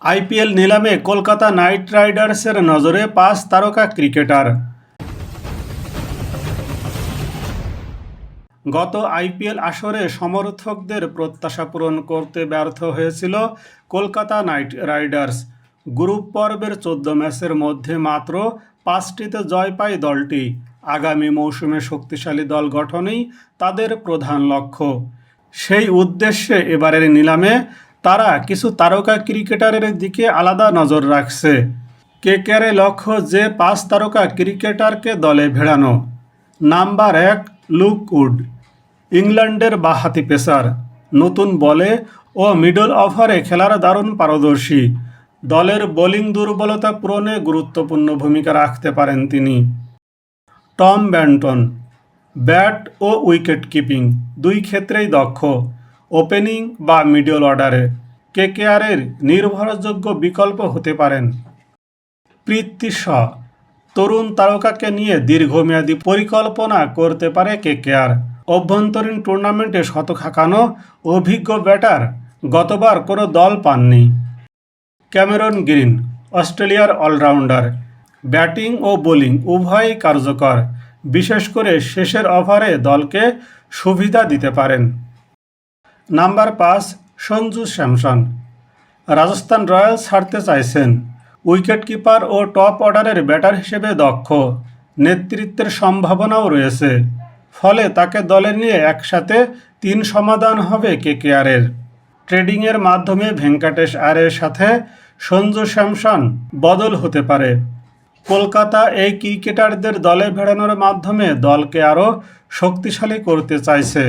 IPL নিলামে Kolkata night রাইডার্সের নজরে পাঁচ তারকা ক্রিকেটার। গত আইপিএল আসরে সমর্থকদের প্রত্যাশা পূরণ করতে ব্যর্থ হয়েছিল কলকাতা নাইট রাইডার্স। গ্রুপ পর্বের চোদ্দ ম্যাচের মধ্যে মাত্র পাঁচটিতে জয় পায় দলটি। আগামী মৌসুমে শক্তিশালী দল গঠনেই তাদের প্রধান লক্ষ্য। সেই উদ্দেশ্যে এবারের নিলামে তারা কিছু তারকা ক্রিকেটারের দিকে আলাদা নজর রাখছে। কেকেআরে লক্ষ্য যে পাঁচ তারকা ক্রিকেটারকে দলে ভেড়ানো। নাম্বার এক, লুক উড, ইংল্যান্ডের বাহাতি পেসার, নতুন বলে ও মিডল অফারে খেলার দারুণ পারদর্শী। দলের বোলিং দুর্বলতা পূরণে গুরুত্বপূর্ণ ভূমিকা রাখতে পারেন তিনি। টম ব্যান্টন, ব্যাট ও উইকেট কিপিং, দুই ক্ষেত্রেই দক্ষ। ওপেনিং বা মিডল অর্ডারে কেকেআরের নির্ভরযোগ্য বিকল্প হতে পারেন। শ তরুণ তারকাকে নিয়ে দীর্ঘমেয়াদী পরিকল্পনা করতে পারে কেকেআর অভ্যন্তরীণ টুর্নামেন্টে শতক হাঁকানো অভিজ্ঞ ব্যাটার গতবার কোনো দল পাননি। ক্যামেরন গ্রিন, অস্ট্রেলিয়ার অলরাউন্ডার। ব্যাটিং ও বোলিং উভয়ই কার্যকর। বিশেষ করে শেষের ওভারে দলকে সুবিধা দিতে পারেন। নাম্বার পাঁচ, সঞ্জু স্যামসন। রাজস্থান রয়্যালস হারতে চাইছেন। উইকেট কিপার ও টপ অর্ডারের ব্যাটার হিসেবে দক্ষ। নেতৃত্বের সম্ভাবনাও রয়েছে। ফলে তাকে দলে নিয়ে একসাথে তিন সমাধান হবে কেকেআরের। ট্রেডিংয়ের মাধ্যমে ভেঙ্কাটেশ আরের সাথে সঞ্জু স্যামসন বদল হতে পারে। কলকাতা এই ক্রিকেটারদের দলে ভেড়ানোর মাধ্যমে দলকে আরও শক্তিশালী করতে চাইছে।